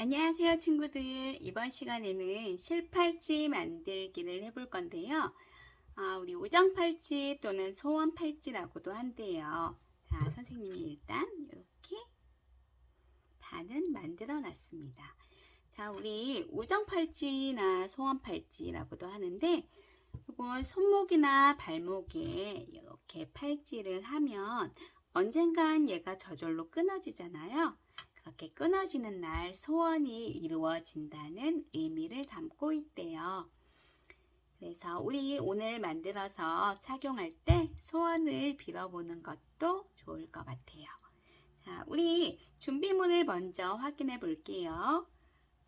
안녕하세요 친구들. 이번 시간에는 실팔찌 만들기를 해볼 건데요. 아, 우리 우정팔찌 또는 소원팔찌라고도 한대요. 자 선생님이 일단 이렇게 반은 만들어 놨습니다. 자 우리 우정팔찌나 소원팔찌라고도 하는데 이건 손목이나 발목에 이렇게 팔찌를 하면 언젠간 얘가 저절로 끊어지잖아요 그렇게 끊어지는 날 소원이 이루어진다는 의미를 담고 있대요. 그래서 우리 오늘 만들어서 착용할 때 소원을 빌어보는 것도 좋을 것 같아요. 자, 우리 준비물을 먼저 확인해 볼게요.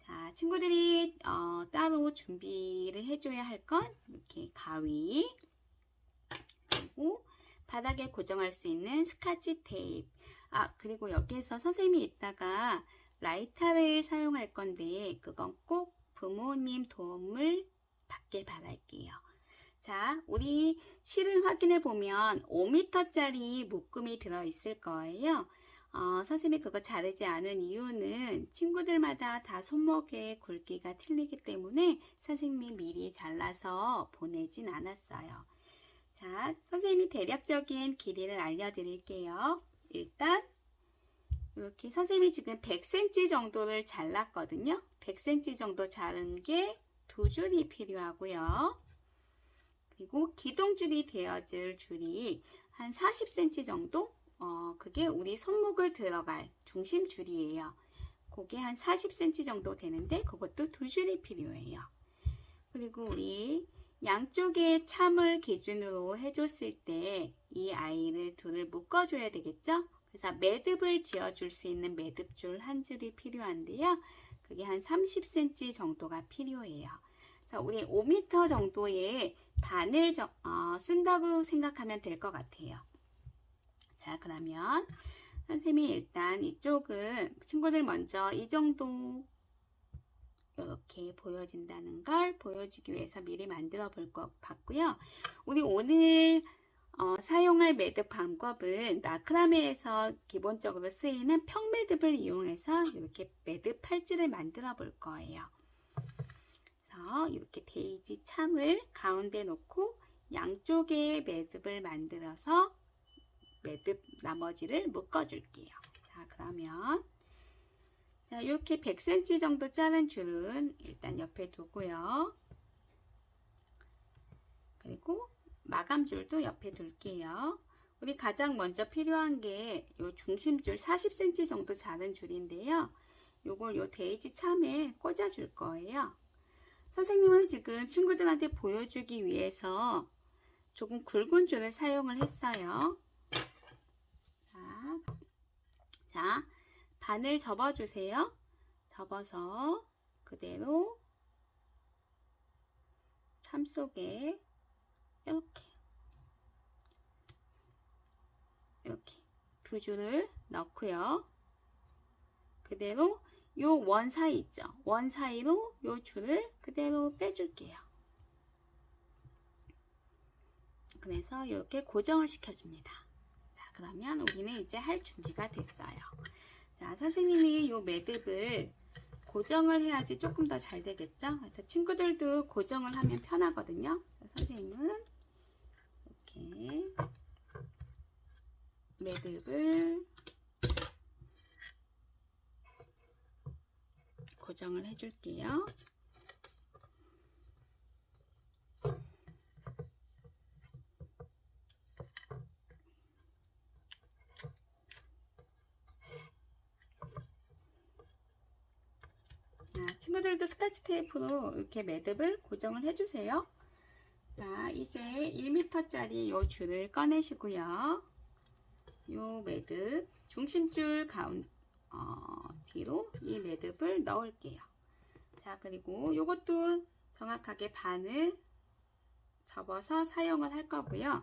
자, 친구들이 어, 따로 준비를 해줘야 할 건 이렇게 가위, 그리고 바닥에 고정할 수 있는 스카치 테이프, 아, 그리고 여기에서 선생님이 이따가 라이터를 사용할 건데, 그건 꼭 부모님 도움을 받길 바랄게요. 자, 우리 실을 확인해 보면 5m짜리 묶음이 들어있을 거예요. 어, 선생님이 그거 자르지 않은 이유는 친구들마다 다 손목의 굵기가 틀리기 때문에 선생님이 미리 잘라서 보내진 않았어요. 자, 선생님이 대략적인 길이를 알려드릴게요. 일단 이렇게 선생님이 지금 100cm 정도를 잘랐거든요. 100cm 정도 자른 게 두 줄이 필요하고요. 그리고 기둥줄이 되어줄 줄이 한 40cm 정도? 어, 그게 우리 손목을 들어갈 중심 줄이에요. 그게 한 40cm 정도 되는데 그것도 두 줄이 필요해요. 그리고 우리 양쪽에 참을 기준으로 해줬을 때 이 아이를 둘을 묶어줘야 되겠죠? 그래서 매듭을 지어줄 수 있는 매듭줄 한 줄이 필요한데요. 그게 한 30cm 정도가 필요해요. 그래서 우리 5m 정도의 반을 저- 어, 쓴다고 생각하면 될 것 같아요. 자, 그러면 선생님이 일단 이쪽은 친구들 먼저 이 정도 이렇게 보여진다는 걸 보여주기 위해서 미리 만들어 볼 것 같고요. 우리 오늘 어, 사용할 매듭 방법은 마크라메에서 기본적으로 쓰이는 평매듭을 이용해서 이렇게 매듭 팔찌를 만들어 볼 거예요. 그래서 이렇게 데이지 참을 가운데 놓고 양쪽에 매듭을 만들어서 매듭 나머지를 묶어 줄게요. 자, 그러면 자, 이렇게 100cm 정도 자른 줄은 일단 옆에 두고요. 그리고 마감줄도 옆에 둘게요. 우리 가장 먼저 필요한 게요 중심줄 40cm 정도 자른 줄인데요. 요걸 요 데이지 참에 꽂아 줄 거예요. 선생님은 지금 친구들한테 보여주기 위해서 조금 굵은 줄을 사용을 했어요. 자, 자 반을 접어주세요. 접어서 그대로 참 속에 이렇게 이렇게 두 줄을 넣고요. 그대로 요 원 사이 있죠? 원 사이로 요 줄을 그대로 빼줄게요. 그래서 이렇게 고정을 시켜줍니다. 자, 그러면 우리는 이제 할 준비가 됐어요. 자, 선생님이 요 매듭을 고정을 해야지 조금 더 잘 되겠죠? 그래서 친구들도 고정을 하면 편하거든요. 선생님은 이렇게 매듭을 고정을 해줄게요. 자, 친구들도 스카치 테이프로 이렇게 매듭을 고정을 해주세요. 자, 이제 1m짜리 요 줄을 꺼내시고요. 요 매듭, 중심줄 가운, 어, 뒤로 이 매듭을 넣을게요. 자, 그리고 요것도 정확하게 반을 접어서 사용을 할 거고요.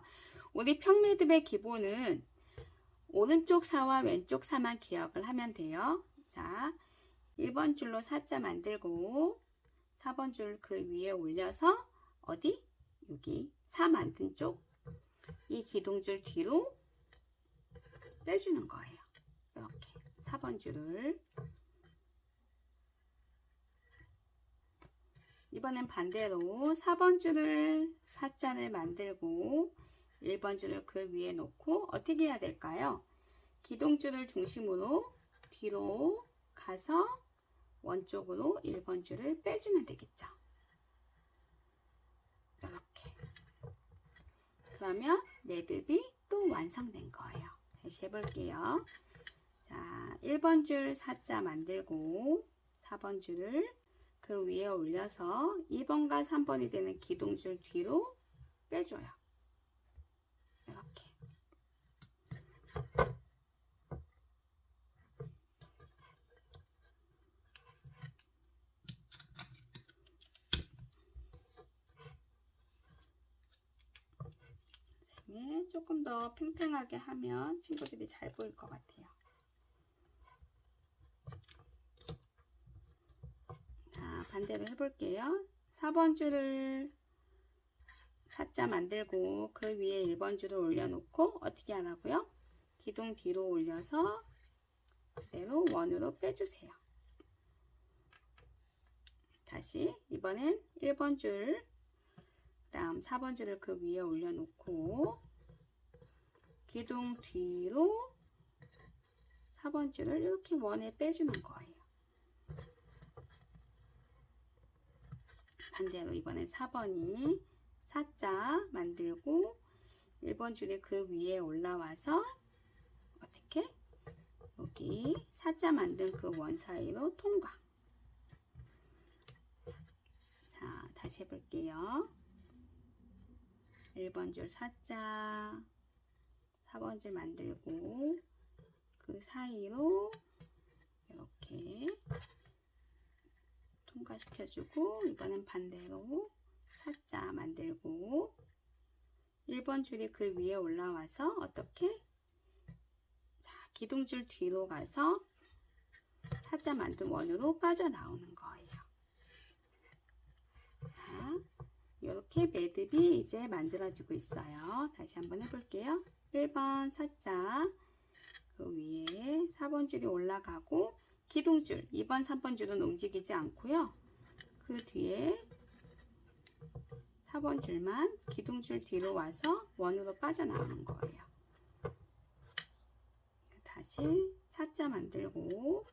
우리 평매듭의 기본은 오른쪽 사와 왼쪽 사만 기억을 하면 돼요. 자, 1번 줄로 사자 만들고 4번 줄 그 위에 올려서 어디? 여기 4 만든 쪽 이 기둥줄 뒤로 빼주는 거예요. 이렇게 4번 줄을 이번엔 반대로 4번 줄을 사짠을 만들고 1번 줄을 그 위에 놓고 어떻게 해야 될까요? 기둥줄을 중심으로 뒤로 가서 원쪽으로 1번 줄을 빼주면 되겠죠. 이렇게. 그러면 매듭이 또 완성된 거예요. 다시 해볼게요. 자, 1번 줄 사자 만들고 4번 줄을 그 위에 올려서 2번과 3번이 되는 기둥줄 뒤로 빼줘요. 이렇게. 선생님이 조금 더 팽팽하게 하면 친구들이 잘 보일 것 같아요. 자, 반대로 해볼게요. 4번 줄을 사자 만들고 그 위에 1번 줄을 올려놓고 어떻게 하라고요? 기둥 뒤로 올려서 그대로 원으로 빼주세요. 다시 이번엔 1번 줄 다음 4번 줄을 그 위에 올려놓고 기둥 뒤로 4번 줄을 이렇게 원에 빼주는 거예요. 반대로 이번엔 4번이 사자 만들고 1번 줄이 그 위에 올라와서 어떻게? 여기 사자 만든 그 원 사이로 통과. 자, 다시 해볼게요. 1번 줄 사자, 4번 줄 만들고 그 사이로 이렇게 통과시켜주고 이번엔 반대로 사자 만들고 1번 줄이 그 위에 올라와서 어떻게? 자, 기둥줄 뒤로 가서 사자 만든 원으로 빠져나오는 거예요. 자, 이렇게 매듭이 이제 만들어지고 있어요. 다시 한번 해볼게요. 1번 사자 그 위에 4번 줄이 올라가고 기둥줄 2번 3번 줄은 움직이지 않고요. 그 뒤에 4번 줄만 기둥줄 뒤로 와서 원으로 빠져나오는 거예요. 다시 사자 만들고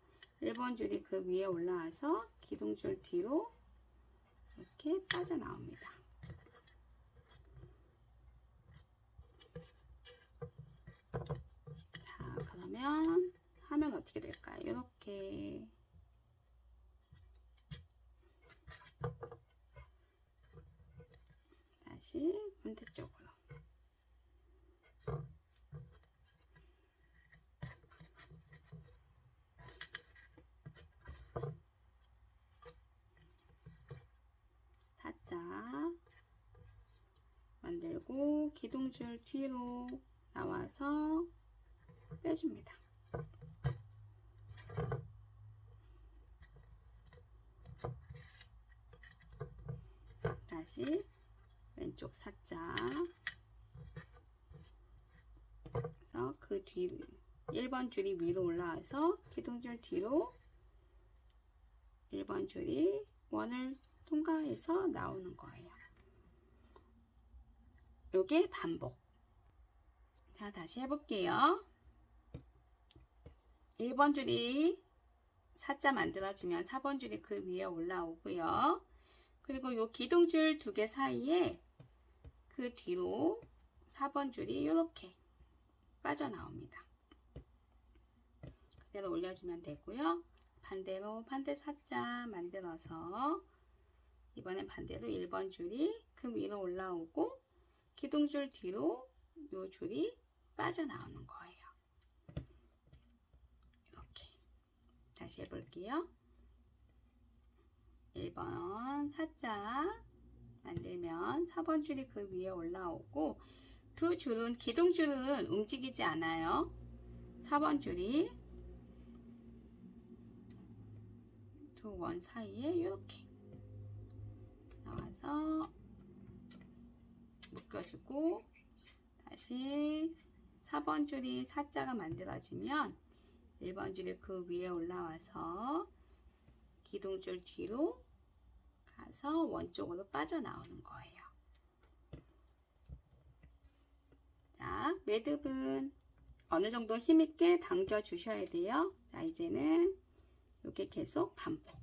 1번 줄이 그 위에 올라와서 기둥줄 뒤로 이렇게 빠져나옵니다. 자, 그러면 하면 어떻게 될까요? 이렇게 다시 반대쪽으로 살짝 만들고 기둥줄 뒤로 나와서 빼줍니다. 다시 왼쪽 살짝 그래서 그 뒤 1번 줄이 위로 올라와서 기둥줄 뒤로 1번 줄이 원을 통과해서 나오는 거예요. 요게 반복. 자, 다시 해볼게요. 1번 줄이 사자 만들어주면 4번 줄이 그 위에 올라오고요. 그리고 요 기둥줄 두 개 사이에 그 뒤로 4번 줄이 이렇게 빠져나옵니다. 그대로 올려주면 되고요. 반대로 반대 사자 만들어서 이번엔 반대로 1번 줄이 그 위로 올라오고 기둥줄 뒤로 요 줄이 빠져나오는 거예요. 이렇게 다시 해볼게요. 1번 사자 만들면 4번 줄이 그 위에 올라오고 두 줄은 기둥 줄은 움직이지 않아요. 4번 줄이 두 원 사이에 이렇게 나와서 묶어주고 다시 4번 줄이 사자가 만들어지면 1번 줄이 그 위에 올라와서 기둥줄 뒤로 가서 원 쪽으로 빠져나오는 거예요. 자, 매듭은 어느 정도 힘있게 당겨 주셔야 돼요. 자, 이제는 이렇게 계속 반복.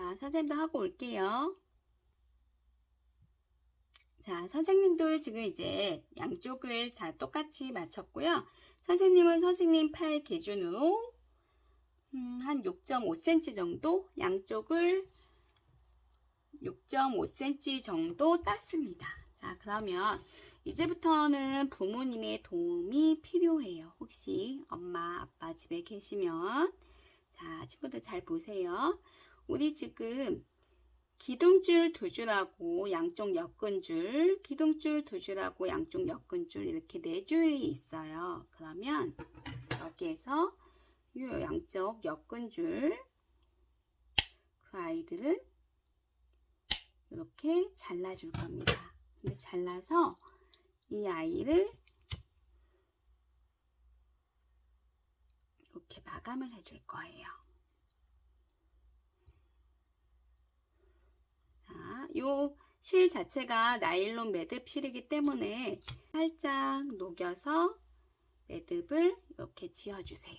자, 선생님도 하고 올게요. 자, 선생님도 지금 이제 양쪽을 다 똑같이 맞췄고요. 선생님은 선생님 팔 기준으로 음, 한 6.5cm 정도 양쪽을 6.5cm 정도 땄습니다. 자, 그러면 이제부터는 부모님의 도움이 필요해요. 혹시 엄마, 아빠 집에 계시면 자, 친구들 잘 보세요. 우리 지금 기둥줄 두 줄하고 양쪽 엮은 줄, 기둥줄 두 줄하고 양쪽 엮은 줄 이렇게 네 줄이 있어요. 그러면 여기에서 이 양쪽 엮은 줄, 그 아이들은 이렇게 잘라줄 겁니다. 근데 잘라서 이 아이를 이렇게 마감을 해줄 거예요. 자, 요 실 자체가 나일론 매듭 실이기 때문에 살짝 녹여서 매듭을 이렇게 지어주세요.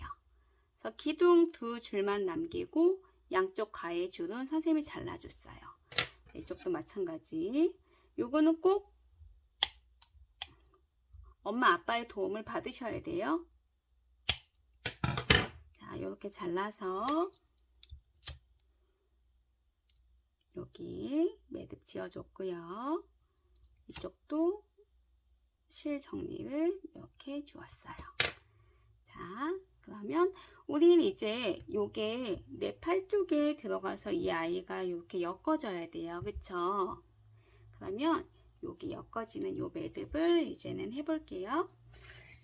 그래서 기둥 두 줄만 남기고 양쪽 가해 줄은 선생님이 잘라줬어요. 이쪽도 마찬가지. 요거는 꼭 엄마 아빠의 도움을 받으셔야 돼요. 자, 이렇게 잘라서 여기 매듭 지어줬고요. 이쪽도 실 정리를 이렇게 주었어요. 자, 그러면 우리는 이제 요게 내 팔뚝에 들어가서 이 아이가 이렇게 엮어져야 돼요. 그쵸? 그러면 여기 엮어지는 요 매듭을 이제는 해볼게요.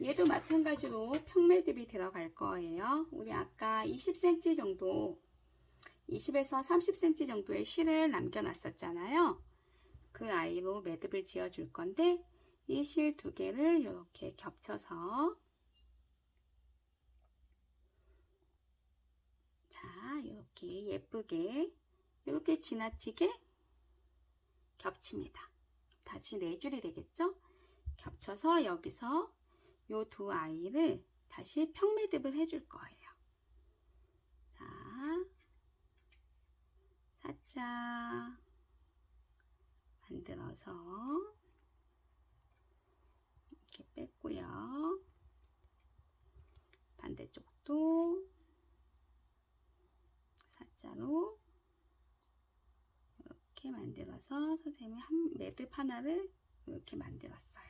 얘도 마찬가지로 평매듭이 들어갈 거예요. 우리 아까 20cm 정도 20에서 30cm 정도의 실을 남겨놨었잖아요. 그 아이로 매듭을 지어줄 건데 이 실 두 개를 이렇게 겹쳐서 자 이렇게 예쁘게 이렇게 지나치게 겹칩니다. 다시 네 줄이 되겠죠? 겹쳐서 여기서 이두 아이를 다시 평매듭을 해줄 거예요. 자, 살짝 만들어서 이렇게 뺐고요. 반대쪽도 살짝로 이렇게 만들어서 선생님이 한 매듭 하나를 이렇게 만들었어요.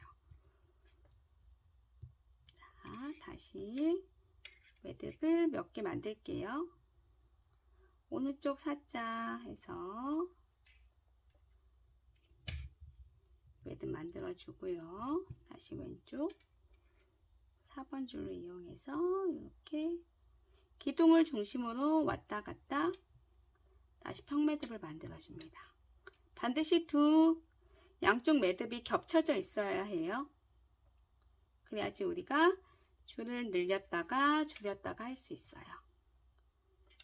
자, 다시 매듭을 몇 개 만들게요. 어느 쪽 살짝 해서 매듭 만들어 주고요. 다시 왼쪽 4번 줄을 이용해서 이렇게 기둥을 중심으로 왔다 갔다 다시 평매듭을 만들어 줍니다. 반드시 두 양쪽 매듭이 겹쳐져 있어야 해요. 그래야지 우리가 줄을 늘렸다가 줄였다가 할 수 있어요.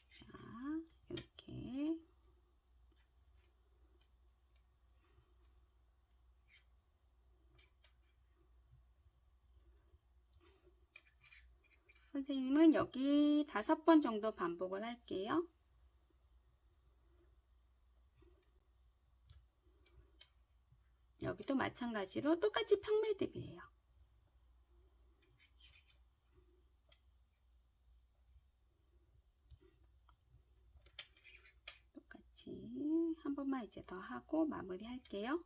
자, 이렇게 선생님은 여기 다섯 번 정도 반복을 할게요. 여기도 마찬가지로 똑같이 평매듭이에요. 똑같이 한 번만 이제 더 하고 마무리 할게요.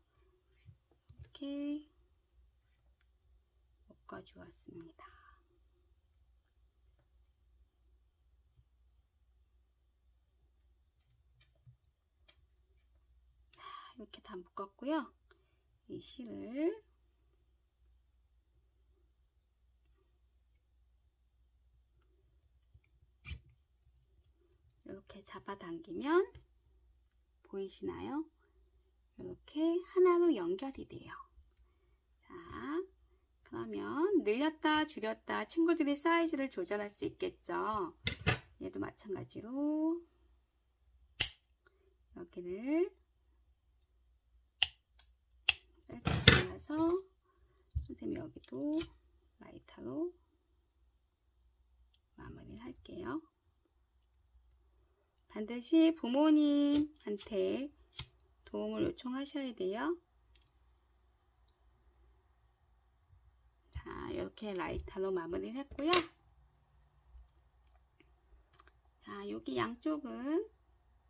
이렇게 묶어 주었습니다. 이렇게 다 묶었고요. 이 실을 이렇게 잡아당기면 보이시나요? 이렇게 하나로 연결이 돼요. 자, 그러면 늘렸다 줄였다 친구들이 사이즈를 조절할 수 있겠죠. 얘도 마찬가지로 여기를 살짝 잘라서 선생님이 여기도 라이터로 마무리를 할게요. 반드시 부모님한테 도움을 요청하셔야 돼요. 자, 이렇게 라이터로 마무리를 했고요. 자, 여기 양쪽은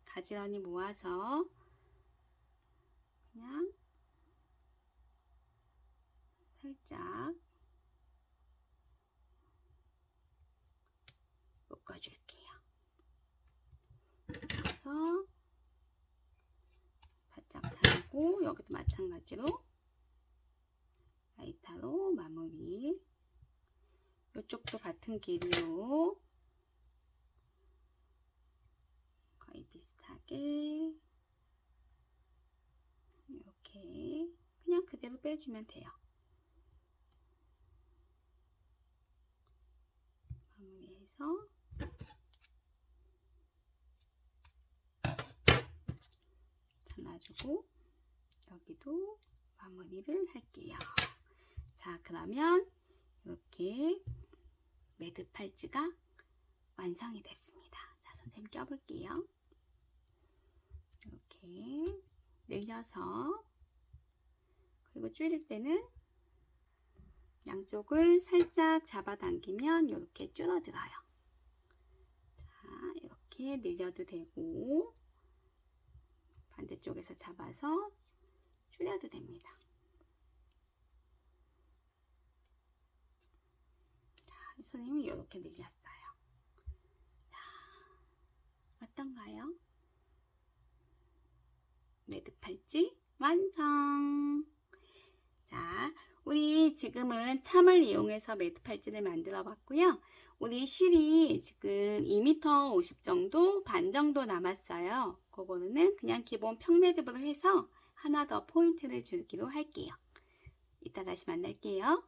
가지런히 모아서 그냥 살짝 묶어줄게요. 그래서 바짝 달고 여기도 마찬가지로 라이터로 마무리 이쪽도 같은 길이로 거의 비슷하게 이렇게 그냥 그대로 빼주면 돼요. 마무리해서 잘라주고 여기도 마무리를 할게요. 자 그러면 이렇게 매듭 팔찌가 완성이 됐습니다. 자 선생님 껴볼게요. 이렇게 늘려서 그리고 줄일 때는 양쪽을 살짝 잡아당기면 이렇게 줄어들어요. 자, 이렇게 늘려도 되고 반대쪽에서 잡아서 줄여도 됩니다. 자, 선생님이 이렇게 늘렸어요. 자, 어떤가요? 매듭 팔찌 완성! 자, 우리 지금은 참을 이용해서 매듭 팔찌를 만들어 봤고요. 우리 실이 지금 2m 50 정도 반 정도 남았어요. 그거는 그냥 기본 평매듭으로 해서 하나 더 포인트를 주기로 할게요. 이따 다시 만날게요.